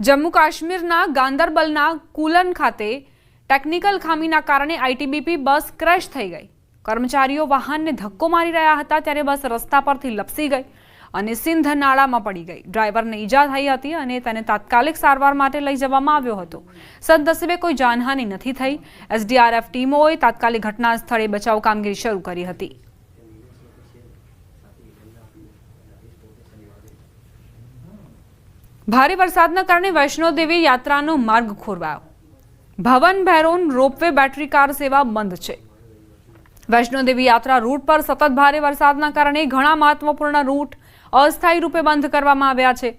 જમ્મુ કાશ્મીરના ગાંદરબલના કુલન ખાતે ટેકનિકલ ખામીના કારણે આઈટીબીપી બસ ક્રેશ થઈ ગઈ. કર્મચારીઓ વાહનને ધક્કો મારી રહ્યા હતા ત્યારે બસ રસ્તા પરથી લપસી ગઈ અને સિંધ નાળામાં પડી ગઈ. ડ્રાઈવરને ઈજા થઈ હતી અને તેને તાત્કાલિક સારવાર માટે લઈ જવામાં આવ્યો હતો. સદનસીબે કોઈ જાનહાનિ નથી થઈ. એસડીઆરએફ ટીમોએ તાત્કાલિક ઘટના સ્થળે બચાવ કામગીરી શરૂ કરી હતી. ભારે વરસાદના કારણે વૈષ્ણોદેવી યાત્રાનો માર્ગ ખોરવાયો. Bhawan, Bhairon, ropeway, battery car સેવા બંધ છે. વૈષ્ણોદેવી યાત્રા રૂટ પર સતત ભારે વરસાદના કારણે ઘણા મહત્વપૂર્ણ રૂટ અસ્થાયી રૂપે બંધ કરવામાં આવ્યા છે.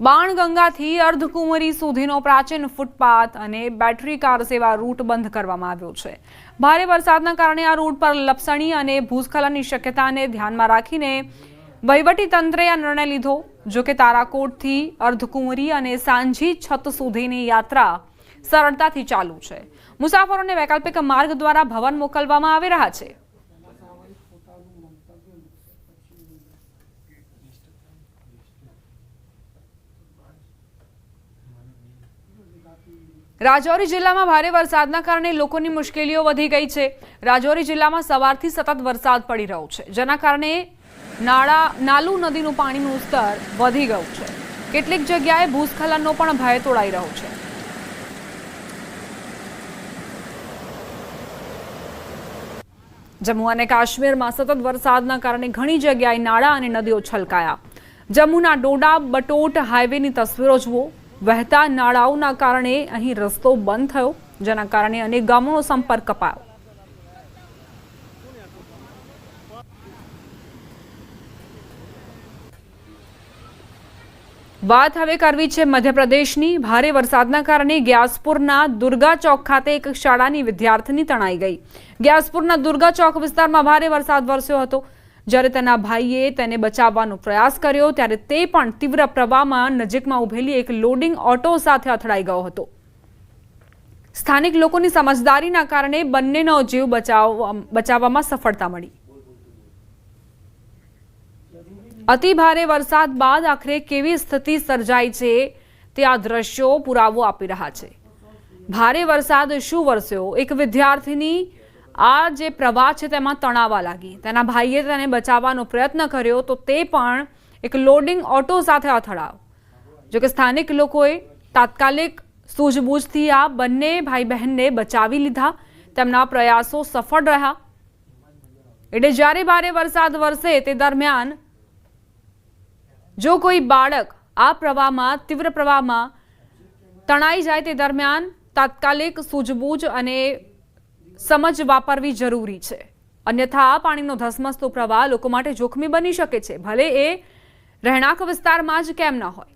બાણગંગાથી અર્ધકુંવરી સુધીનો પ્રાચીન ફૂટપાથ અને બેટરી કાર સેવા રૂટ બંધ કરવામાં આવ્યો છે. ભારે વરસાદના કારણે આ રૂટ પર લપસણી અને ભૂસ્ખલનની શક્યતાને ધ્યાનમાં રાખીને વહીવટી તંત્રે આ નિર્ણય લીધો. જો કે તારાકોટથી અર્ધકુંવરી અને સાંજી છત સુધીની યાત્રા સરળતાથી ચાલુ છે. મુસાફરોને વૈકલ્પિક માર્ગ દ્વારા ભવન મોકલવામાં આવી રહ્યા છે. રાજૌરી જિલ્લામાં ભારે વરસાદના કારણે લોકોની મુશ્કેલીઓ વધી ગઈ છે. રાજૌરી જિલ્લામાં સવારથી સતત વરસાદ પડી રહ્યો છે. જેના કારણે નાળા નાલુ નદીનું પાણીનું સ્તર વધી ગયું છે. કેટલીક જગ્યાએ ભૂસ્ખલનનો પણ ભય તોડાઈ રહ્યો છે. જમ્મુ અને કાશ્મીરમાં સતત વરસાદના કારણે ઘણી જગ્યાએ નાળા અને નદીઓ છલકાયા. જમ્મુના ડોડા, બટોટ, હાઈવેની તસવીરો જુઓ. વહેતા નાળાઓના કારણે અહીં રસ્તો બંધ થયો, જેના કારણે અનેક ગામોનો સંપર્ક કપાયો. વાત હવે કરવી છે મધ્યપ્રદેશની. ભારે વરસાદના કારણે ગ્યાસપુરના દુર્ગા ચોક ખાતે એક શાળાની વિદ્યાર્થીની તણાઈ ગઈ. ગ્યાસપુરના દુર્ગા ચોક વિસ્તારમાં ભારે વરસાદ વરસ્યો હતો. જ્યારે તેના ભાઈએ તેને બચાવવાનો પ્રયાસ કર્યો, ત્યારે તે પણ તીવ્ર પ્રવાહમાં નજીકમાં ઉભેલી એક લોડિંગ ઓટો સાથે અથડાઈ ગયો હતો. સ્થાનિક લોકોની સમજદારીના કારણે બંનેનો જીવ બચાવ, બચાવવામાં સફળતા મળી. અતિ ભારે વરસાદ બાદ આખરે કેવી સ્થિતિ સર્જાઈ છે તે આ દ્રશ્યો પુરાવો આપી રહ્યા છે. ભારે વરસાદ શું વરસ્યો? એક વિદ્યાર્થીની આ જે પ્રવાહ છે તેમાં તણાવા લાગી. તેના ભાઈએ તેને બચાવવાનો પ્રયત્ન કર્યો તો તે પણ એક લોડિંગ ઓટો સાથે અથડાયો. જોકે સ્થાનિક લોકોએ તાત્કાલિક સૂઝબૂછથી આ બંને ભાઈ બહેનને બચાવી લીધા. તેમના પ્રયાસો સફળ રહ્યા. એટલે જ્યારે ભારે વરસાદ વરસે તે દરમિયાન જો કોઈ બાળક આ પ્રવાહમાં, તીવ્ર પ્રવાહમાં તણાઈ જાય તે દરમિયાન તાત્કાલિક સૂઝબૂઝ અને સમજ વાપરવી જરૂરી છે. અન્યથા આ પાણીનો ધસમસતો પ્રવાહ લોકો માટે જોખમી બની શકે છે. ભલે એ રહેણાંક વિસ્તારમાં જ કેમ ન હોય.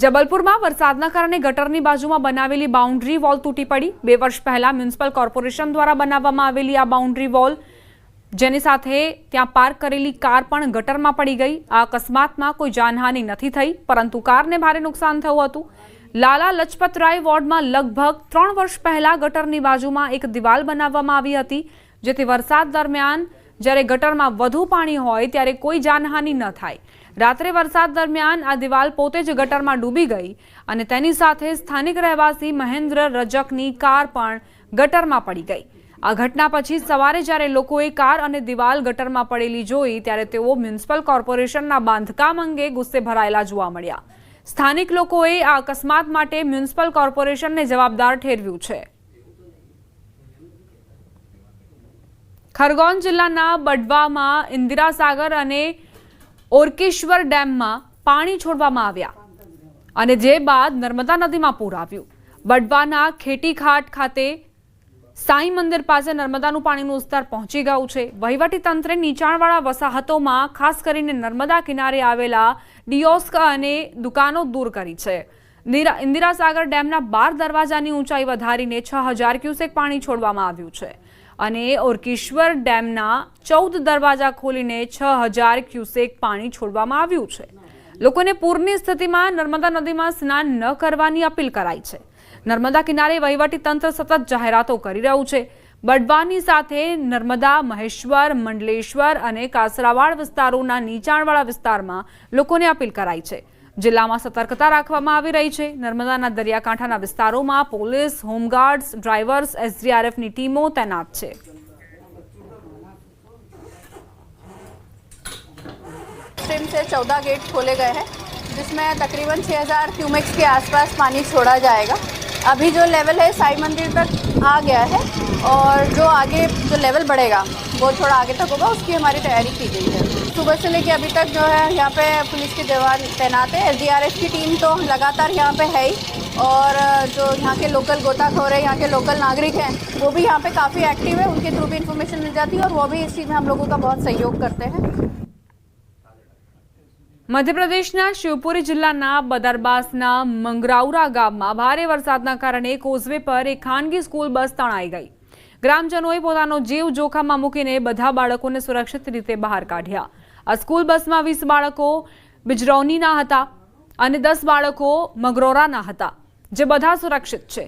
જબલપુરમાં વરસાદના કારણે ગટરની બાજુમાં બનાવેલી બાઉન્ડ્રી વોલ તૂટી પડી. બે વર્ષ પહેલા મ્યુનિસિપલ કોર્પોરેશન દ્વારા બનાવવામાં આવેલી આ બાઉન્ડ્રી વોલ, જેની સાથે ત્યાં પાર્ક કરેલી કાર પણ ગટરમાં પડી ગઈ. આ અકસ્માતમાં કોઈ જાનહાનિ નથી થઈ, પરંતુ કારને ભારે નુકસાન થયું હતું. લાલા લજપતરાય વોર્ડમાં લગભગ ત્રણ વર્ષ પહેલા ગટરની બાજુમાં એક દિવાલ બનાવવામાં આવી હતી, જેથી વરસાદ દરમિયાન જ્યારે ગટરમાં વધુ પાણી હોય ત્યારે કોઈ જાનહાનિ ન થાય. રાત્રે વરસાદ દરમિયાન આ દિવાલ પોતે જ ગટરમાં ડૂબી ગઈ અને તેની સાથે સ્થાનિક રહેવાસી મહેન્દ્ર રજકની કાર પણ ગટરમાં પડી ગઈ. આ ઘટના પછી સવારે જ્યારે લોકોએ કાર અને દિવાલ ગટરમાં પડેલી જોઈ ત્યારે તેઓ મ્યુનિસિપલ કોર્પોરેશનના બાંધકામ અંગે ગુસ્સે ભરાયેલા જોવા મળ્યા. સ્થાનિક લોકોએ આ અકસ્માત માટે મ્યુનિસિપલ કોર્પોરેશનને જવાબદાર ઠેરવ્યું છે. ખરગોન જિલ્લાના બડવામાં ઇન્દિરાસાગર અને ઓરકેશ્વર ડેમમાં પાણી છોડવામાં આવ્યા અને જે બાદ નર્મદા નદીમાં પૂર આવ્યું. બડવાના ખેટીઘાટ ખાતે સાંઈ મંદિર પાસે નર્મદાનું પાણીનું સ્તર પહોંચી ગયું છે. વહીવટી તંત્રે નીચાણવાળા વસાહતોમાં, ખાસ કરીને નર્મદા કિનારે આવેલા ડિયોસ્ક અને દુકાનો દૂર કરી છે. ઇન્દિરાસાગર ડેમના બાર દરવાજાની ઊંચાઈ વધારીને છ હજાર ક્યુસેક પાણી છોડવામાં આવ્યું છે. અને ઓરકેશ્વર ડેમના ચૌદ દરવાજા ખોલીને છ હજાર ક્યુસેક પાણી છોડવામાં આવ્યું છે. લોકોને પૂરની સ્થિતિમાં નર્મદા નદીમાં સ્નાન ન કરવાની અપીલ કરાઈ છે. નર્મદા કિનારે વહીવટી તંત્ર સતત જાહેરાતો કરી રહ્યું છે. બડવાની સાથે નર્મદા, મહેશ્વર, મંડલેશ્વર અને કાસરાવાડ વિસ્તારોના નીચાણવાળા વિસ્તારમાં લોકોને અપીલ કરાઈ છે. જિલ્લામાં સતર્કતા રાખવામાં આવી રહી છે નર્મદાના દરિયાકાંઠાના વિસ્તારોમાં પોલીસ હોમગાર્ડ્સ ડ્રાઈવર્સ એસડીઆરએફની ટીમો તૈનાત છે स्ट्रीम से 14 गेट खोले गए हैं जिसमें तकरीबन 6000 क्यूमेक्स के आसपास पानी छोड़ा जाएगा अभी जो लेवल है साई मंदिर तक आ गया है और जो आगे जो लेवल बढ़ेगा वो थोड़ा आगे तक होगा उसकी हमारी तैयारी की गई है सुबह से लेके अभी तक जो है यहाँ पे पुलिस के जवान तैनात है एसडीआरएफ की टीम तो लगातार यहाँ पे है ही और जो यहाँ के लोकल गोताखोर है यहाँ के लोकल नागरिक हैं वो भी यहाँ पे काफ़ी एक्टिव है उनके थ्रू भी इंफॉर्मेशन मिल जाती है और वो भी इस चीज़ में हम लोगों का बहुत सहयोग करते हैं મધ્યપ્રદેશના શિવપુરી જિલ્લાના બદરબાસના મંગરાઉરા ગામમાં ભારે વરસાદના કારણે કોઝવે પર એક ખાનગી સ્કૂલ બસ તણાઈ ગઈ ગ્રામજનોએ પોતાનો જીવ જોખમમાં મૂકીને બધા બાળકોને સુરક્ષિત રીતે બહાર કાઢ્યા આ સ્કૂલ બસમાં વીસ બાળકો બિજરૌનીના હતા અને દસ બાળકો મગરોરાના હતા, જે બધા સુરક્ષિત છે.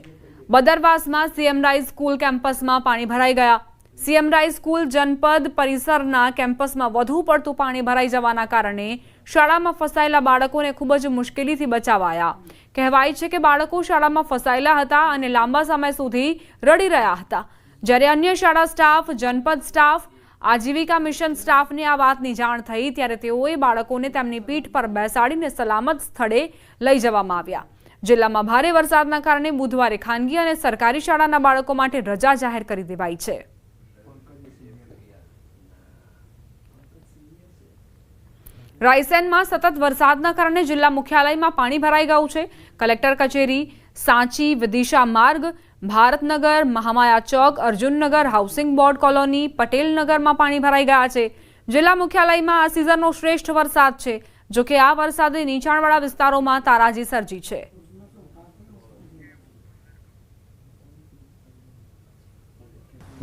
બદરવાસમાં સીએમ રાઇઝ સ્કૂલ કેમ્પસમાં પાણી ભરાઈ ગયા. સીએમ રાઇઝ સ્કૂલ જનપદ પરિસરના કેમ્પસમાં વધુ પડતું પાણી ભરાઈ જવાના કારણે શાળામાં ફસાયેલા બાળકોને ખૂબ જ મુશ્કેલીથી બચાવાયા. કહેવાય છે કે બાળકો શાળામાં ફસાયેલા હતા અને લાંબા સમય સુધી રડી રહ્યા હતા. જ્યારે અન્ય શાળા સ્ટાફ, જનપદ સ્ટાફ આજીવિકા મિશન સ્ટાફને આ વાતની જાણ થઈ ત્યારે તેઓએ બાળકોને તેમની પીઠ પર બેસાડીને સલામત સ્થળે લઈ જવામાં આવ્યા. જિલ્લામાં ભારે વરસાદના કારણે બુધવારે ખાનગી અને સરકારી શાળાના બાળકો માટે રજા જાહેર કરી દેવાઈ છે. રાયસેનમાં સતત વરસાદના કારણે જિલ્લા મુખ્યાલયમાં પાણી ભરાઈ ગયું છે. કલેક્ટર કચેરી, Sanchi, Vidisha Marg Bharatnagar, Mahamaya Chowk, Arjunnagar housing board colony પટેલનગરમાં પાણી ભરાઈ ગયા છે. જિલ્લા મુખ્યાલયમાં આ સિઝનનો શ્રેષ્ઠ વરસાદ છે, જોકે આ વરસાદે નીચાણવાળા વિસ્તારોમાં તારાજી સર્જી છે.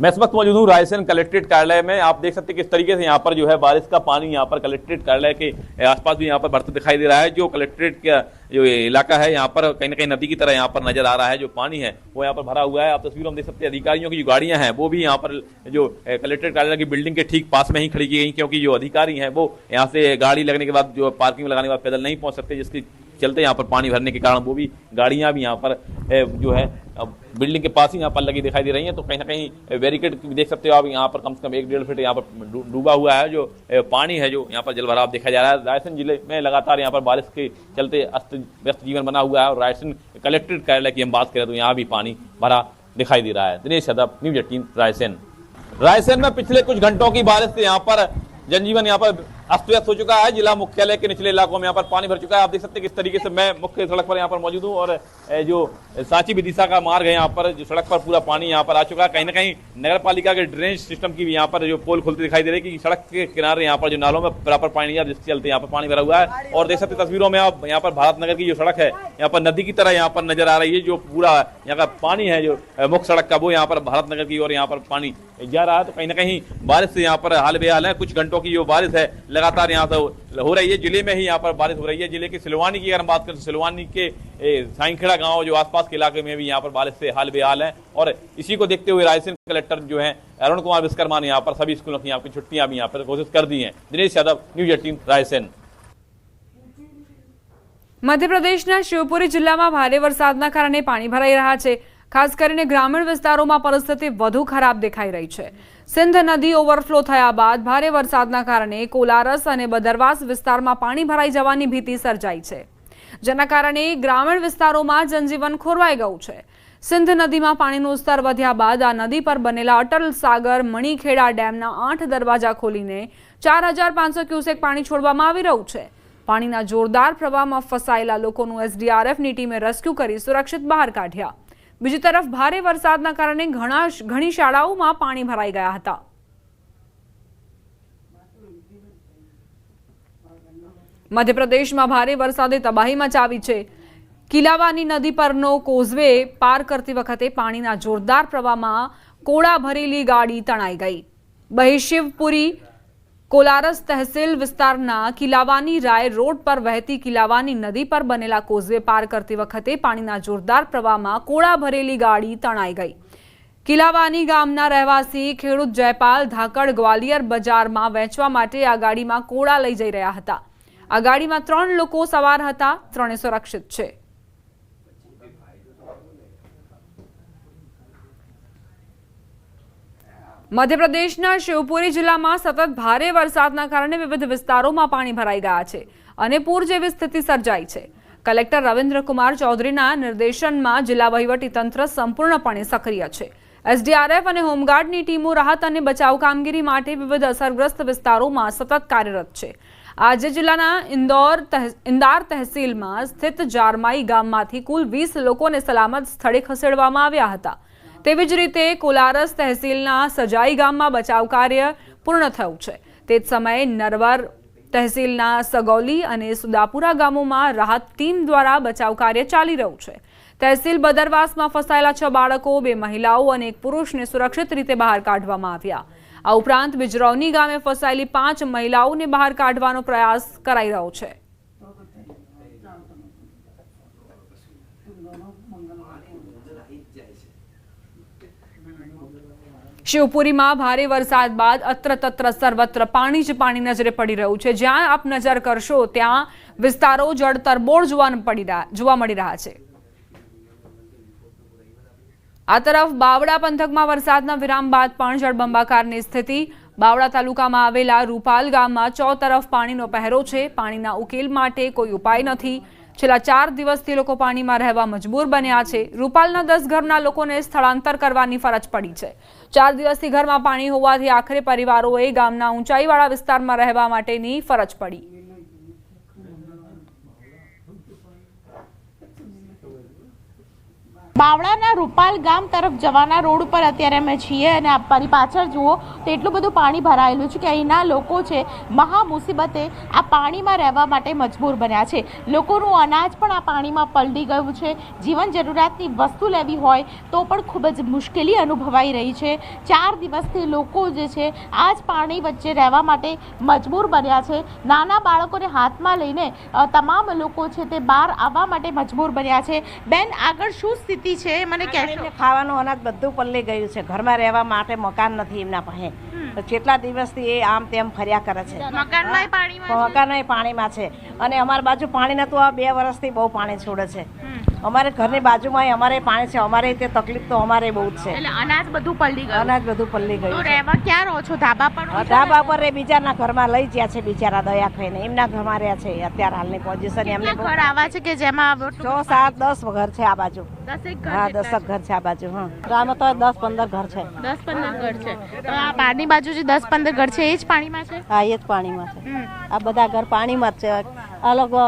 मैं इस वक्त मौजूद हूँ रायसेन कलेक्ट्रेट कार्यालय में। आप देख सकते हैं किस तरीके से यहाँ पर जो है बारिश का पानी यहाँ पर कलेक्ट्रेट कार्यालय के आसपास भी यहाँ पर बढ़ता दिखाई दे रहा है। जो कलेक्ट्रेट का जो इलाका है, यहाँ पर कहीं ना कहीं नदी की तरह यहाँ पर नज़र आ रहा है। जो पानी है, वो यहाँ पर भरा हुआ है। आप तस्वीरों में देख सकते हैं अधिकारियों की जो गाड़ियाँ हैं, वो भी यहाँ पर जो कलेक्ट्रेट कार्यालय की बिल्डिंग के ठीक पास में ही खड़ी की गई क्योंकि जो अधिकारी हैं, वो यहाँ से गाड़ी लगने के बाद, जो पार्किंग लगाने के बाद पैदल नहीं पहुँच सकते, जिसकी चलते यहाँ पर पानी भरने के कारण वो भी गाड़ियाँ भी यहाँ पर जो है बिल्डिंग के पास ही यहाँ पर लगी दिखाई दे रही हैं। तो कहीं ना कहीं बैरिकेड देख सकते हो आप, यहाँ पर कम से कम एक डेढ़ फीट यहाँ पर डूबा हुआ है, जो पानी है जो यहाँ पर जल भराव देखा जा रहा है। रायसेन ज़िले में लगातार यहाँ पर बारिश के चलते अस्त, व्यस्त जीवन बना हुआ है और रायसेन कलेक्ट्रेट कार्यालय की हम बात करें तो यहाँ भी पानी भरा दिखाई दे रहा है। Dinesh Yadav, news eighteen, Raisen. Raisen में पिछले कुछ घंटों की बारिश से यहाँ पर जनजीवन यहाँ पर अस्त व्यस्त हो चुका है जिला मुख्यालय के निचले इलाकों में यहाँ पर पानी भर चुका है आप देख सकते हैं किस तरीके से मैं मुख्य सड़क पर यहाँ पर मौजूद हूँ और जो सांची विदिशा का मार्ग है यहाँ पर जो सड़क पर पूरा पानी यहाँ पर आ चुका है कहीं ना कहीं नगर पालिका के ड्रेनेज सिस्टम की भी यहाँ पर जो पोल खुलती दिखाई दे रही है कि सड़क के किनारे यहाँ पर जो नालों में बराबर पानी आ जिसके चलते यहाँ पर पानी भरा हुआ है और देख सकते हैं तस्वीरों में आप यहाँ पर भारत नगर की जो सड़क है यहाँ पर नदी की तरह यहाँ पर नज़र आ रही है जो पूरा यहाँ का पानी है जो मुख्य सड़क का वो यहाँ पर भारत नगर की ओर यहाँ पर पानी जा रहा है तो कहीं ना कहीं बारिश से यहाँ पर हाल बेहाल है कुछ घंटों की जो बारिश है लगातार यहाँ से हो रही है जिले में ही यहाँ पर बारिश हो रही है जिले के सिलवानी की अगर हम बात करें तो सिलवानी के ए, साइंखेड़ा गांव जो आसपास के इलाके में भी यहाँ पर बारिश से हाल बेहाल है और इसी को देखते हुए रायसेन कलेक्टर जो है अरुण कुमार विश्वकर्मा ने यहाँ पर सभी स्कूलों की यहाँ की छुट्टियां भी यहाँ पर घोषित कर दी हैं दिनेश यादव न्यूज एटीन रायसेन મધ્યપ્રદેશના શિવપુરી જિલ્લામાં ભારે વરસાદના કારણે પાણી ભરાઈ રહ્યા છે ખાસ કરીને ગ્રામીણ વિસ્તારોમાં પરિસ્થિતિ વધુ ખરાબ દેખાઈ રહી છે. સિંધ નદી ઓવરફ્લો થયા બાદ ભારે વરસાદના કારણે કોલારસ અને બદરવાસ વિસ્તારમાં પાણી ભરાઈ જવાની ભીતિ સર્જાઈ છે. જેના કારણે ગ્રામીણ વિસ્તારોમાં જનજીવન ખોરવાઈ ગયું છે. સિંધ નદીમાં પાણીનું સ્તર વધ્યા બાદ આ નદી પર બનેલા અટલ સાગર, મણીખેડા ડેમના આઠ દરવાજા ખોલીને ચાર હજાર પાંચસો ક્યુસેક પાણી છોડવામાં આવી રહ્યું છે. પાણીના જોરદાર પ્રવાહમાં ફસાયેલા લોકોનું એસડીઆરએફની ટીમે રેસ્ક્યુ કરી સુરક્ષિત બહાર કાઢ્યા. બીજી તરફ ભારે વરસાદના કારણે ઘણા ઘણી શાળાઓમાં પાણી ભરાઈ ગયા હતા. મધ્યપ્રદેશમાં ભારે વરસાદે તબાહી મચાવી છે. કિલાવાની નદી પરનો કોઝવે પાર કરતી વખતે પાણીના જોરદાર પ્રવાહમાં કોળા ભરેલી ગાડી તણાઈ ગઈ. બહિશિવપુરી કોલારસ તહેસીલ વિસ્તારના કિલાવાની રાય રોડ પર વહેતી કિલાવાની નદી પર બનેલા કોઝવે પાર કરતી વખતે પાણીના જોરદાર પ્રવાહમાં કોળા ભરેલી ગાડી તણાઈ ગઈ. કિલાવાની ગામના રહેવાસી ખેડૂત જયપાલ ધાકડ ગ્વાલિયર બજારમાં વેચવા માટે આ ગાડીમાં કોળા લઈ જઈ રહ્યા હતા. આ ગાડીમાં ત્રણ લોકો સવાર હતા, ત્રણે સુરક્ષિત છે. મધ્યપ્રદેશના શિવપુરી જિલ્લામાં સતત ભારે વરસાદના કારણે વિવિધ વિસ્તારોમાં પાણી ભરાઈ ગયા છે અને પૂર જેવી સ્થિતિ સર્જાઈ છે. કલેક્ટર રવિન્દ્રકુમાર ચૌધરીના નિર્દેશનમાં જિલ્લા વહીવટીતંત્ર સંપૂર્ણપણે સક્રિય છે. એસડીઆરએફ અને હોમગાર્ડની ટીમો રાહત અને બચાવ કામગીરી માટે વિવિધ અસરગ્રસ્ત વિસ્તારોમાં સતત કાર્યરત છે. આજે જિલ્લાના ઇન્દોર ઇન્દાર તહેસીલમાં સ્થિત જારમાઈ ગામમાંથી કુલ વીસ લોકોને સલામત સ્થળે ખસેડવામાં આવ્યા હતા. તેવી જ રીતે કોલારસ તહેસીલના સજાઈ ગામમાં બચાવ કાર્ય પૂર્ણ થયું છે. તે જ સમયે નરવર તહેસીલના સગૌલી અને સુદાપુરા ગામોમાં રાહત ટીમ દ્વારા બચાવ કાર્ય ચાલી રહ્યું છે. તહેસીલ બદરવાસમાં ફસાયેલા છ બાળકો, બે મહિલાઓ અને એક પુરુષને સુરક્ષિત રીતે બહાર કાઢવામાં આવ્યા. આ ઉપરાંત બિજરૌની ગામે ફસાયેલી પાંચ મહિલાઓને બહાર કાઢવાનો પ્રયાસ કરાઈ રહ્યો છે. શિવપુરીમાં ભારે વરસાદ બાદ અત્ર તત્ર સર્વત્ર પાણી જ પાણી નજરે પડી રહ્યું છે. જ્યાં આપ નજર કરશો, ત્યાં વિસ્તારો જળતરબોળ જોવા પડી રહ્યા જોવા મળી રહ્યા છે. આ તરફ બાવડા પંથકમાં વરસાદના વિરામ બાદ પણ જળબંબાકારની સ્થિતિ. બાવડા તાલુકામાં આવેલા રૂપાલ ગામમાં ચો તરફ પાણીનો પહેરો છે. પાણીના ઉકેલ માટે કોઈ ઉપાય નથી. છેલ્લા ચાર દિવસથી લોકો પાણીમાં રહેવા મજબૂર બન્યા છે. રૂપાલના દસ ઘરના લોકોને સ્થળાંતર કરવાની ફરજ પડી છે. ચાર દિવસથી ઘરમાં પાણી હોવાથી આખરે પરિવારોએ ગામના ઊંચાઈવાળા વિસ્તારમાં રહેવા માટેની ફરજ પડી. બાવળાના રૂપાલ ગામ તરફ જવાના રોડ ઉપર અત્યારે અમે છીએ અને આ મારી પાછળ જુઓ તો એટલું બધું પાણી ભરાયેલું છે કે અહીંના લોકો છે મહા મુસીબતે આ પાણીમાં રહેવા માટે મજબૂર બન્યા છે. લોકોનું અનાજ પણ આ પાણીમાં પલટી ગયું છે. જીવન જરૂરિયાતની વસ્તુ લેવી હોય તો પણ ખૂબ જ મુશ્કેલી અનુભવાઈ રહી છે. ચાર દિવસથી લોકો જે છે આ જ પાણી વચ્ચે રહેવા માટે મજબૂર બન્યા છે. નાના બાળકોને હાથમાં લઈને તમામ લોકો છે તે બહાર આવવા માટે મજબૂર બન્યા છે. બેન, આગળ શું સ્થિતિ છે મને કહેશો. ખાવાનું અનાજ બધું પલ્લી ગયું છે. ઘરમાં રહેવા માટે મકાન નથી એમના પાસે. કેટલા દિવસથી એ આમ તેમ ફર્યા કરે છે. મકાન પાણીમાં છે? અને અમારી બાજુ પાણી નતું આ બે વર્ષથી બહુ પાણી છોડે છે. અમારે ઘરની બાજુમાં અમારે પાણી છે. અમારે તે તકલીફ તો અમારે બહુ જ છે. એટલે અનાજ બધું પલળી ગયું. અનાજ બધું પલ્લી ગયું રહેવા ક્યાં રહો છો? ધાબા પર ધાબા પર એ બીજાના ઘરમાં લઈ ગયા છે બિચારા દયા ખાઈને એમના ઘરમાં રહ્યા છે. અત્યારે હાલની પોઝિશન એમને ઘર આવા છે કે જેમાં છ સાત દસ ઘર છે આ બાજુ. હા દસક ઘર છે આ બાજુ હા. ગામમાં તો દસ પંદર ઘર છે. દસ પંદર ઘર છે. તો આ બહારની બાજુ જે દસ પંદર ઘર છે એ જ પાણીમાં છે? હા એ જ પાણીમાં છે. આ બધા ઘર પાણીમાં જ છે. આ લોકો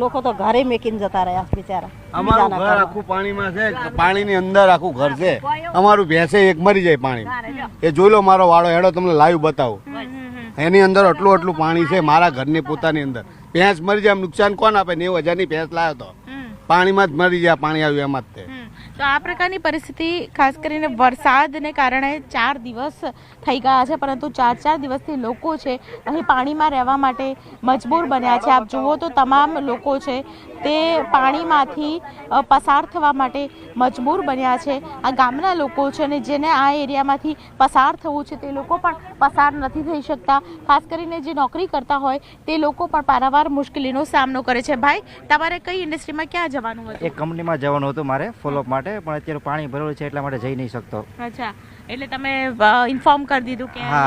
લોકો તો ઘરે મેકીને જતા રહ્યા બિચારા. અમારું ઘર આખું પાણીમાં છે પાણીની અંદર આખું ઘર છે. અમારું ભેંસે એક મરી જાય પાણી. એ જોઈ લો મારો વાળો હેડો તમને લાઈવ બતાવો. એની અંદર આટલું આટલું પાણી છે મારા ઘરની પોતાની અંદર. ભેંસ મરી જાય નુકસાન કોણ આપે? નેવું હજારની ભેંસ લાવ્યો તો. પાણીમાં જ મરી જાય પાણી આવ્યું એમાં જ તે. તો આ પ્રકારની પરિસ્થિતિ, ખાસ કરીને વરસાદને કારણે ચાર દિવસ થઈ ગયા છે, પરંતુ ચાર ચાર દિવસથી લોકો છે, અહીં પાણીમાં રહેવા માટે મજબૂર બન્યા છે. આપ જુઓ તો તમામ લોકો છે તે પાણીમાંથી પસાર થવા માટે મજબૂર બન્યા છે. આ ગામના લોકો છે અને જેને આ એરિયામાંથી પસાર થવું છે તે લોકો પણ પસાર નથી થઈ શકતા. ખાસ કરીને જે નોકરી કરતા હોય તે લોકો પણ પારાવાર મુશ્કેલીનો સામનો કરે છે. ભાઈ તમારે કઈ ઇન્ડસ્ટ્રીમાં ક્યાં જવાનું હતું? એક કંપનીમાં જવાનું હતું મારે ફોલોઅપ માટે પણ અત્યારે પાણી ભરેલું છે એટલા માટે જઈ નહીં શકતો. અચ્છા. એટલે તમે ઇન્ફોર્મ કરી દીધું કે હા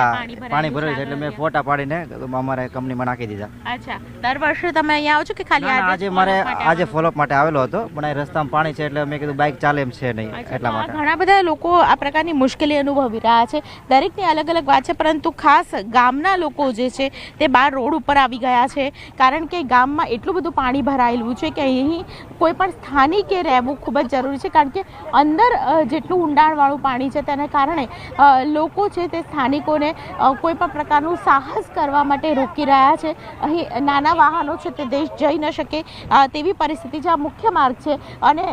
પાણી છે એટલે મેં ફોટા પાડીને અમારે કંપનીમાં નાખી દીધા. અચ્છા દર વર્ષે તમે અહીંયા આવો છો કે ખાલી આજે મારે આજે? ફોલોઅપ માટે આવેલો હતો પણ અહીં રસ્તામાં પાણી છે એટલે મેં કીધું બાઇક ચાલે એમ છે નહીં. એટલા માટે. ઘણા બધા લોકો આ પ્રકારની મુશ્કેલી અનુભવી રહ્યા છે. દરેકની અલગ અલગ વાત છે પરંતુ ખાસ ગામના લોકો જે છે તે બહાર રોડ ઉપર આવી ગયા છે. કારણ કે ગામમાં એટલું બધું પાણી ભરાયેલું છે કે અહીં કોઈ પણ સ્થાનિકે રહેવું ખૂબ જ જરૂરી છે, કારણ કે અંદર જેટલું ઊંડાણવાળું પાણી છે તેને કારણે લોકો છે તે સ્થાનિકોને કોઈપણ કોઈ પણ પ્રકારનું સાહસ કરવા માટે રોકી રહ્યા છે. અહીં નાના વાહનો છે તે દેશ જઈ ન શકે તેવી પરિસ્થિતિ છે. આ મુખ્ય માર્ગ છે અને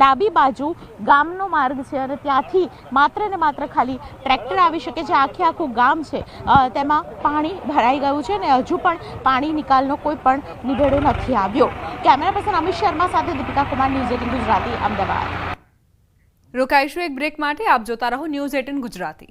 ડાબી બાજુ ગામનો માર્ગ છે અને ત્યાંથી માત્ર ને માત્ર ખાલી ટ્રેક્ટર આવી શકે છે. આખે આખું ગામ છે તેમાં પાણી ભરાઈ ગયું છે અને હજુ પણ પાણી નિકાલનો કોઈ પણ નિવેડો નથી આવ્યો. કેમેરા પર્સન અમિત શર્મા સાથે દીપિકા કુમાર ન્યૂઝ એટીન ગુજરાતી, અમદાવાદ. રોકાઈશું એક બ્રેક માટે. આપ જોતા રહો ન્યૂઝ એટીન ગુજરાતી.